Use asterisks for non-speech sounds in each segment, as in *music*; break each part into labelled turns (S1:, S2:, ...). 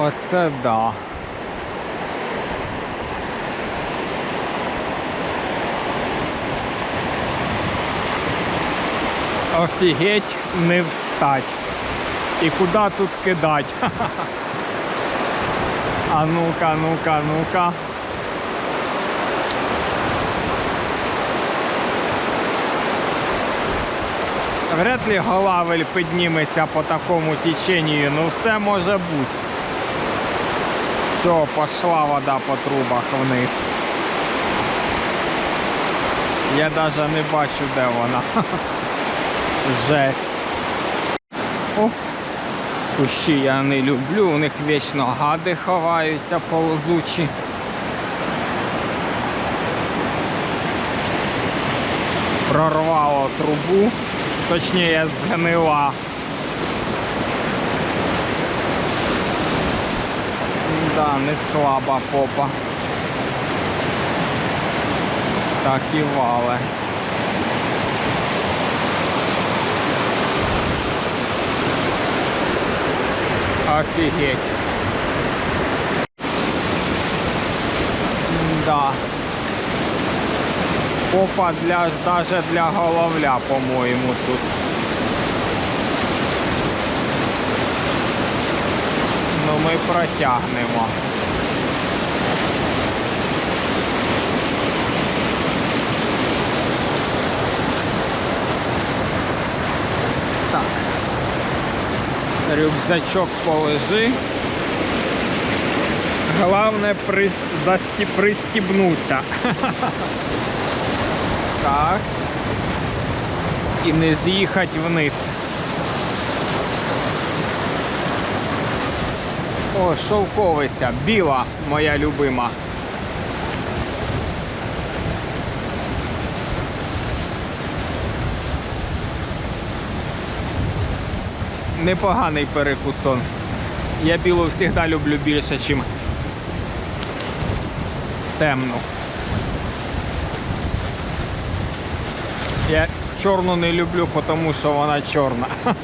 S1: Оце да. Офігеть не встать. І куди тут кидать? *laughs* А ну-ка, ну-ка, ну-ка. Вряд ли голавель підніметься по такому течению, ну все може бути. Все, пошла вода по трубах вниз. Я даже не бачу, де вона. *laughs* Жесть. О, кущі я не люблю, у них вічно гади ховаються ползучі. Прорвало трубу, точніше згнила. Да, не слаба попа. Так і вале. Офігеть. Да. Попа для, даже для головля, по-моєму, тут. Ми протягнемо. Так. Рюкзачок положи. Головне при... засті... пристібнуться. *laughs* Так. І не з'їхати вниз. О, шовковиця, біла, моя любима. Непоганий перекусон. Я білу завжди люблю більше, ніж темну. Я чорну не люблю, тому що вона чорна. *laughs*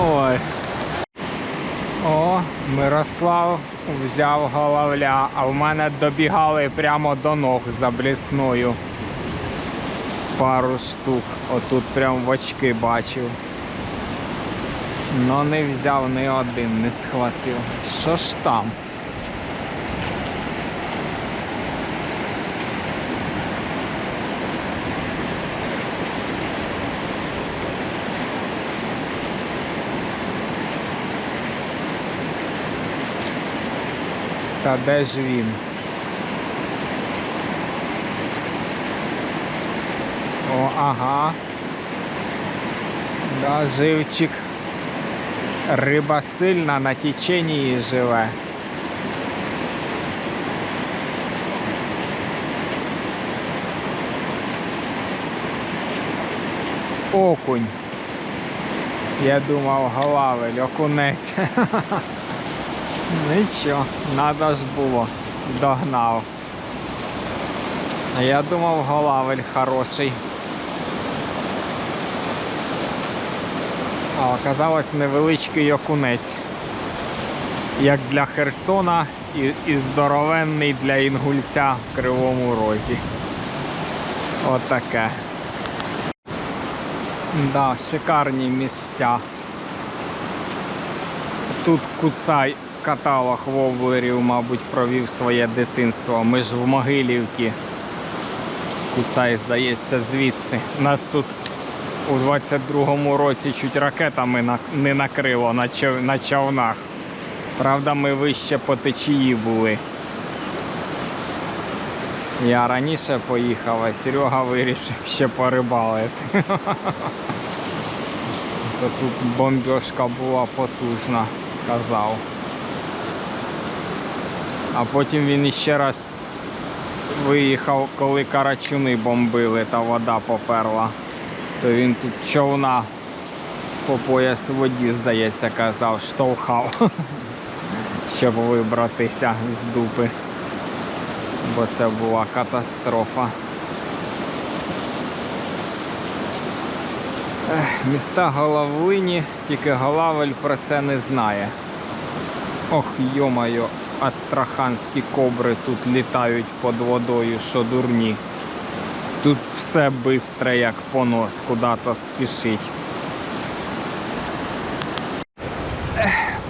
S1: Ой. О, Мирослав взяв головля, а в мене добігали прямо до ног за блісною. Пару штук. Отут прям в очки бачив. Но не взяв ні один, не схватив. Що ж там? Та де ж він? О, ага. Да, живчик. Риба сильна на теченні живе. Окунь. Я думав, голавель, окунець. *laughs* Нічого, надо ж було. Догнав. Я думав, голавель хороший. А оказалось невеличкий окунець. Як для Херсона і, і здоровенний для інгульця в Кривому Розі. Отаке. Да, шикарні місця. Тут куцай каталог воблерів, мабуть, провів своє дитинство. Ми ж в Могилівці. Куцай, здається, звідси. Нас тут у 22-му році чуть ракетами не накрило на, човнах. Правда, ми вище по течії були. Я раніше поїхав, а Серега вирішив ще порибалити. *laughs* Тут бомбежка була потужна, казав. А потім він іще раз виїхав, коли карачуни бомбили та вода поперла. То він тут човна по пояс воді, здається, казав, штовхав, *laughs* щоб вибратися з дупи. Бо це була катастрофа. Міста Головлині, тільки Голавель про це не знає. Ох, йомайо, астраханські кобри тут літають під водою, що дурні. Тут все бистре, як понос, куди-то спішить.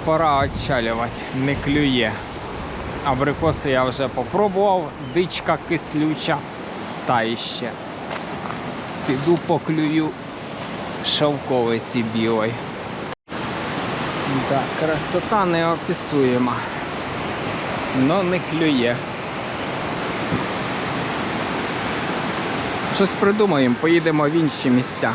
S1: Пора отчалювати, не клює. Абрикоси я вже попробував, дичка кислюча, та іще. Піду поклюю шовковиці білої. Так, красота неописуєма. Но не клює. Щось придумаємо, поїдемо в інші місця.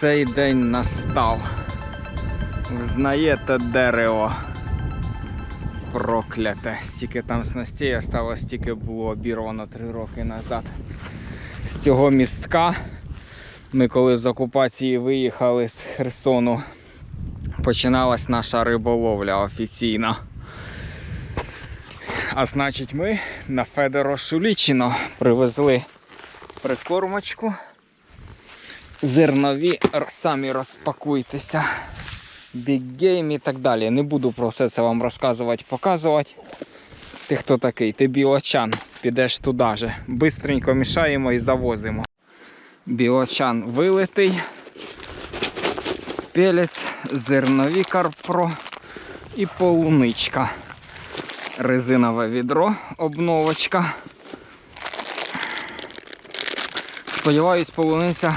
S1: Цей день настав. Взнаєте дерево. Прокляте. Стільки там снастей осталось, стільки було обірвано три роки назад. З цього містка ми коли з окупації виїхали з Херсону, починалась наша риболовля офіційна. А значить ми на Федоро Шулічино привезли прикормочку зернові самі розпакуйтеся. Big Game і так далі. Не буду про все це вам розказувати, показувати. Ти хто такий? Ти білочан. Підеш туди же. Бистренько мішаємо і завозимо. Білочан вилитий. Пелець, зернові карпро і полуничка. Резинове відро, обновочка. Сподіваюсь, полуниця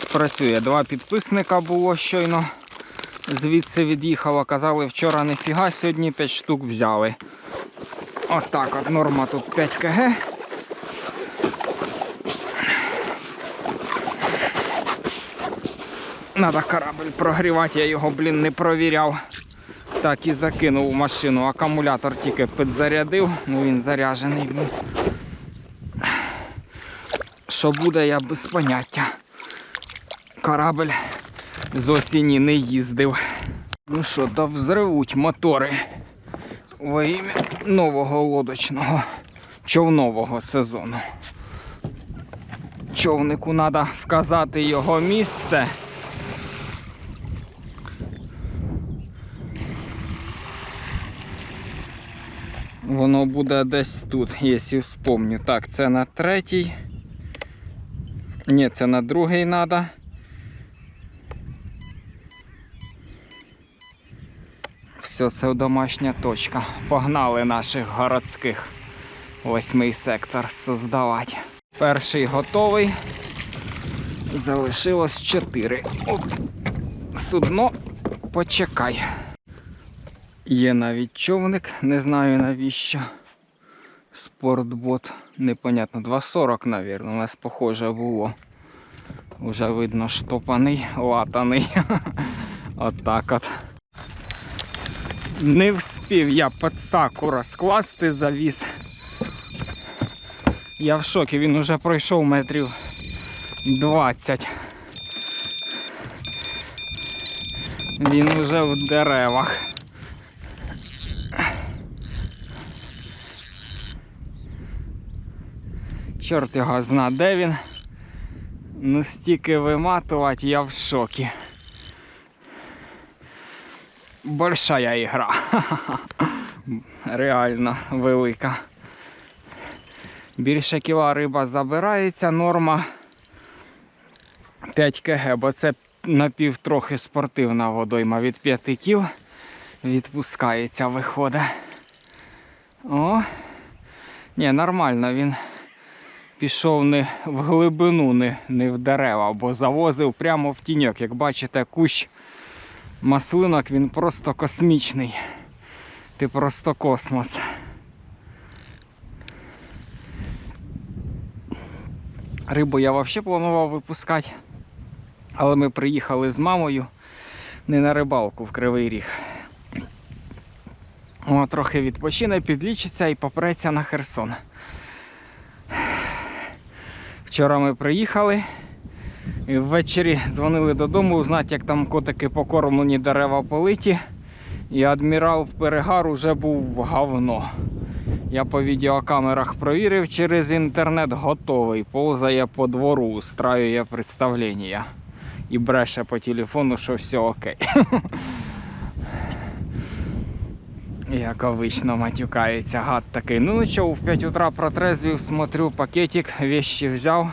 S1: спрацює. Два підписника було щойно. Звідси від'їхало. Казали, вчора не фіга, сьогодні 5 штук взяли. Отак от, норма тут 5 кг. Надо корабль прогрівати, я його, блін, не провіряв. Так і закинув машину. Акумулятор тільки підзарядив, ну він заряджений. був. Що буде, я без поняття. Корабль з осені не їздив. Ну що, та взривуть мотори во ім'я нового лодочного човнового сезону. Човнику треба вказати його місце. Воно буде десь тут, якщо вспомню. Так, це на третій. Ні, це на другий треба. Все, це домашня точка. Погнали наших городських восьмий сектор создавати. Перший готовий. Залишилось чотири. Оп. Судно, почекай. Є навіть човник, не знаю навіщо. Спортбот, непонятно, 2.40, мабуть, у нас похоже було. Уже видно штопаний, латаний. *laughs* Отак от. Не вспів я пацаку розкласти завіс. Я в шокі, він уже пройшов метрів 20. Він уже в деревах. Чорт його зна, де він. Ну стільки виматувати, я в шокі. Большая ігра. Реально велика. Більше кіла риба забирається, норма 5 кг, бо це напів трохи спортивна водойма від 5 кіл відпускається, виходить. О, ні, нормально він пішов не в глибину, не, не в дерева, бо завозив прямо в тіньок. Як бачите, кущ маслинок він просто космічний. Ти просто космос. Рибу я взагалі планував випускати, але ми приїхали з мамою не на рибалку в Кривий Ріг. О, трохи відпочине, підлічиться і попреться на Херсон. Вчора ми приїхали, Ввечері дзвонили додому, узнати, як там котики покормлені дерева политі. І адмірал в перегар уже був в говно. Я по відеокамерах провірив через інтернет, готовий. Ползає по двору, устраює представлення. І бреше по телефону, що все окей. *laughs* Як обично матюкається гад такий. Ну нічого, в 5 утра протрезвів, смотрю, пакетик, вещи взяв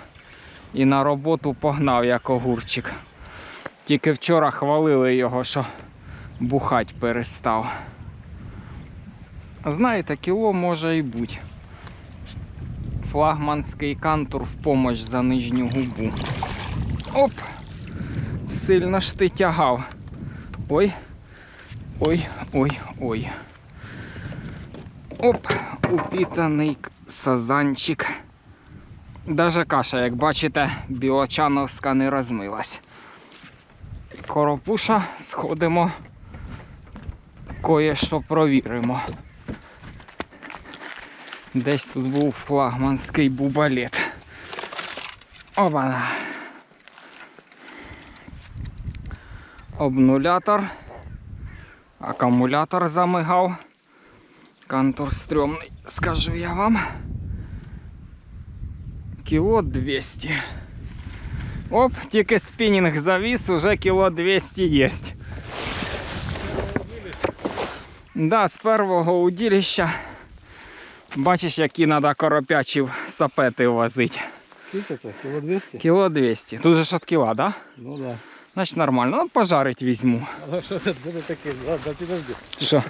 S1: і на роботу погнав як огурчик. Тільки вчора хвалили його, що бухать перестав. Знаєте, кіло може і бути. Флагманський кантур в помощь за нижню губу. Оп! Сильно ж ти тягав. Ой. Ой, ой, ой. Оп, упітаний сазанчик. Даже каша, як бачите, білочановська не розмилась. Коропуша, сходимо, кое-що провіримо. Десь тут був флагманський бубалет. Обана. Обнулятор. Акумулятор замигав. Кантор стрьомний, скажу я вам. Кіло 200. Оп, тільки спінінг завіс, уже кіло 200 є. Да, з первого удилища. Бачиш, які треба коропячів сапети возити.
S2: Скільки це? Кіло 200?
S1: Кіло 200. Тут же ж от кіла, да?
S2: Ну да.
S1: Значить нормально. Ну, пожарить візьму.
S2: Але що це буде таке? Да, да, підожди.
S1: Що?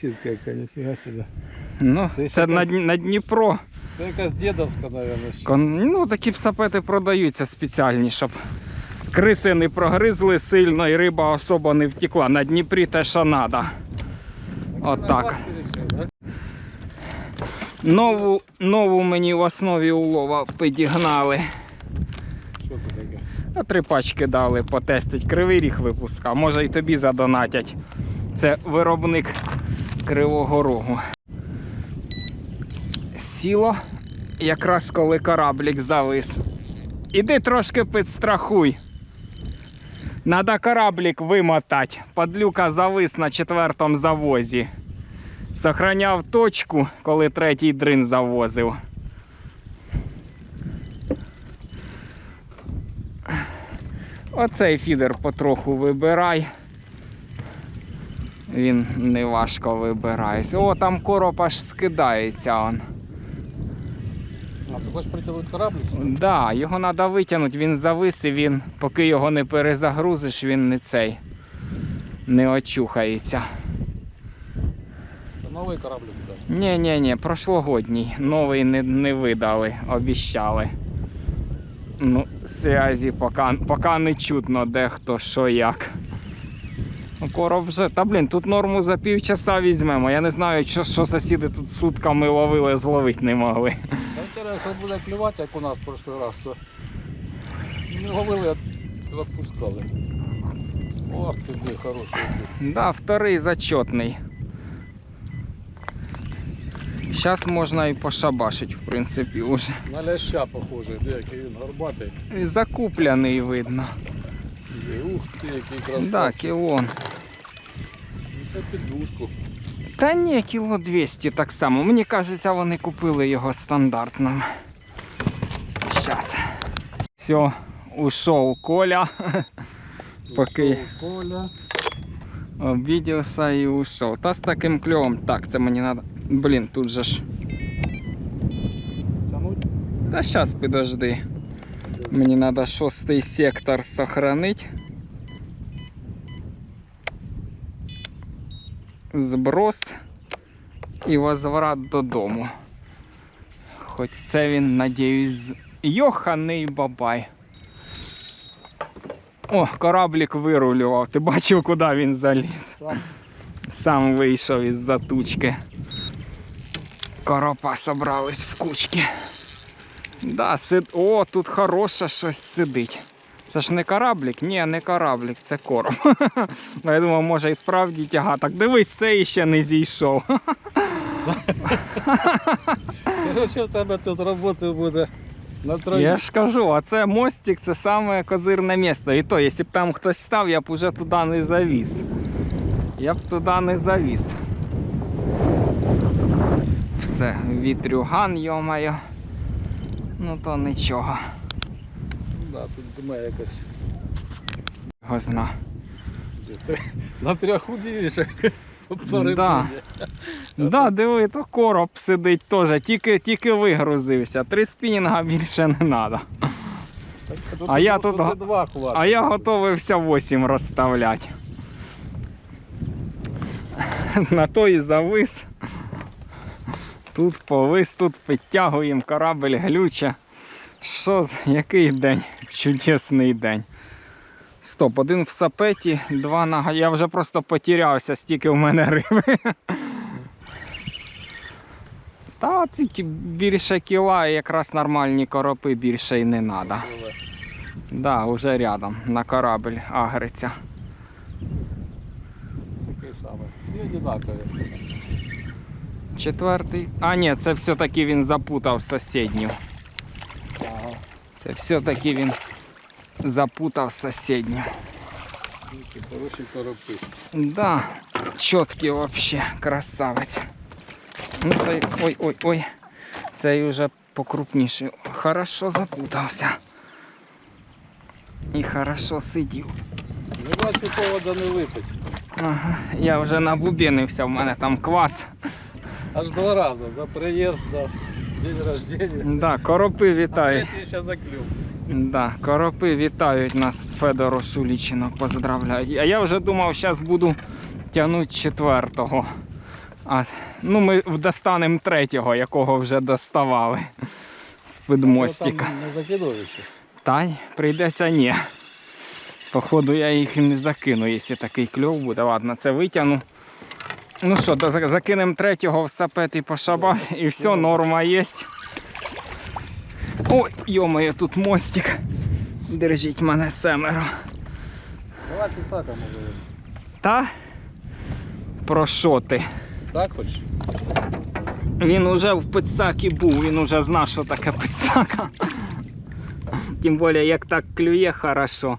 S2: Сітка яка, ніфіга себе.
S1: Ну,
S2: Це
S1: це на, на Дніпро.
S2: Це якась дідовська, мабуть.
S1: Кон- Ну, такі б сапети продаються спеціальні, щоб криси не прогризли сильно і риба особо не втекла. На Дніпрі те, що треба. Отак. Нову, нову мені в основі улова підігнали.
S2: Що це таке?
S1: А три пачки дали потестить. Кривий ріг випускав. Може і тобі задонатять. Це виробник Кривого Рогу. Сіло якраз коли кораблік завис. Іди трошки підстрахуй. Надо кораблік вимотати. Падлюка завис на четвертому завозі. Сохраняв точку, коли третій дрин завозив. Оцей фідер потроху вибирай. Він не важко вибирається. О, там короб аж скидається. Он.
S2: Ти хочеш притягнути корабль?
S1: Да, його треба витягнути, він завис і він, поки його не перезагрузиш, він не цей не очухається.
S2: Це новий корабль буде.
S1: Ні, ні, ні, прошлогодній. Новий не, не видали, обіщали. Ну, зв'язі поки, поки не чутно де хто що як. Ну, короб вже. Та блін, тут норму за півчаса візьмемо. Я не знаю, що, що сусіди тут сутками ловили, зловити не могли.
S2: Та інтересно буде клювати, як у нас в прошлий раз, то не ловили, а відпускали. Ох ти блін, хороший.
S1: Да, вторий зачетний. Зараз можна і пошабашить, в принципі, уже.
S2: На ляща похожий, де який він горбатий.
S1: І закуплений видно.
S2: Ух ти, який красавчик.
S1: Да, кілон.
S2: Ну, Це піддушку.
S1: Та ні, кіло 200 так само. Мені кажеться, вони купили його стандартним. Щас. Все, ушов Коля. Поки.
S2: Коля.
S1: Обідівся і ушов. Та з таким кльовом. Так, це мені треба. Блін, тут же ж. Та щас підожди. Мені треба шостий сектор сохранить. Зброс і возврат додому. Хоч це він, надіюсь, йоханий бабай. О, кораблік вирулював. Ти бачив, куди він заліз?
S2: Сам.
S1: Сам вийшов із затучки. Коропа собрались в кучки. Да, сид... О, тут хороше щось сидить. Це ж не кораблік? Ні, не кораблік, це короб. *laughs* Я думав, може і справді тяга. Так дивись, цей ще не зійшов.
S2: Що в тебе тут роботи буде. На троє.
S1: Я ж кажу, а це мостик, це саме козирне місто. І то, якщо б там хтось став, я б уже туди не завіз. Я б туди не завіз. Все, вітрюган, йомаю. Ну то нічого.
S2: Да, тут думаю якось.
S1: Його зна.
S2: На трьох удивіше.
S1: Да. Да, диви, то короб сидить теж, тільки, тільки вигрузився. Три спінінга більше не треба. А я тут. А я готовився 8 розставляти. На то і завис. Тут повис, тут підтягуємо, корабель глюче. Що, який день? Чудесний день. Стоп, один в сапеті, два на. Я вже просто потерявся, стільки в мене риби. Та тільки більше кіла, і якраз нормальні коропи більше і не треба. Да, уже рядом на корабль агриться.
S2: Такий самий.
S1: Четвертий. А ні, це все-таки він запутав сусідню. Це все-таки він запутав сусідню.
S2: Хороші коропи.
S1: Да, чіткий вообще, красавець. Ну цей. Ой-ой-ой. Цей уже покрупніший. Хорошо запутався. І хорошо сидів.
S2: Не бачу повода не випить.
S1: Ага, я вже набубенився, в мене там квас.
S2: Аж два рази. За приїзд, за день рождения.
S1: Да, коропи вітають. Да, коропи вітають нас Федору Шулічину, поздравляють. А я вже думав, зараз буду тягнути четвертого. А, ну, ми достанемо третього, якого вже доставали з-під мостика.
S2: Там не закидовище.
S1: Та й прийдеться ні. Походу я їх і не закину, якщо такий кльов буде. Ладно, це витягну. Ну що, закинемо третього в сапет і по шабах, і все, норма є. Ой, йомає, тут мостик. Держіть мене семеро.
S2: Давай так може.
S1: Та про що ти?
S2: Так хочеш?
S1: Він уже в пицакі був, він уже знав, що таке пицака. Тим більше, як так клює хорошо.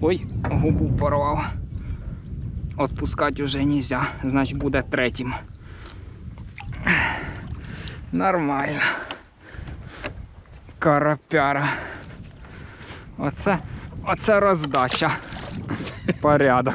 S1: Ой, губу порвав. Отпускати вже нельзя, значить буде третім. Нормально. Карапяра. Оце, оце роздача. Порядок.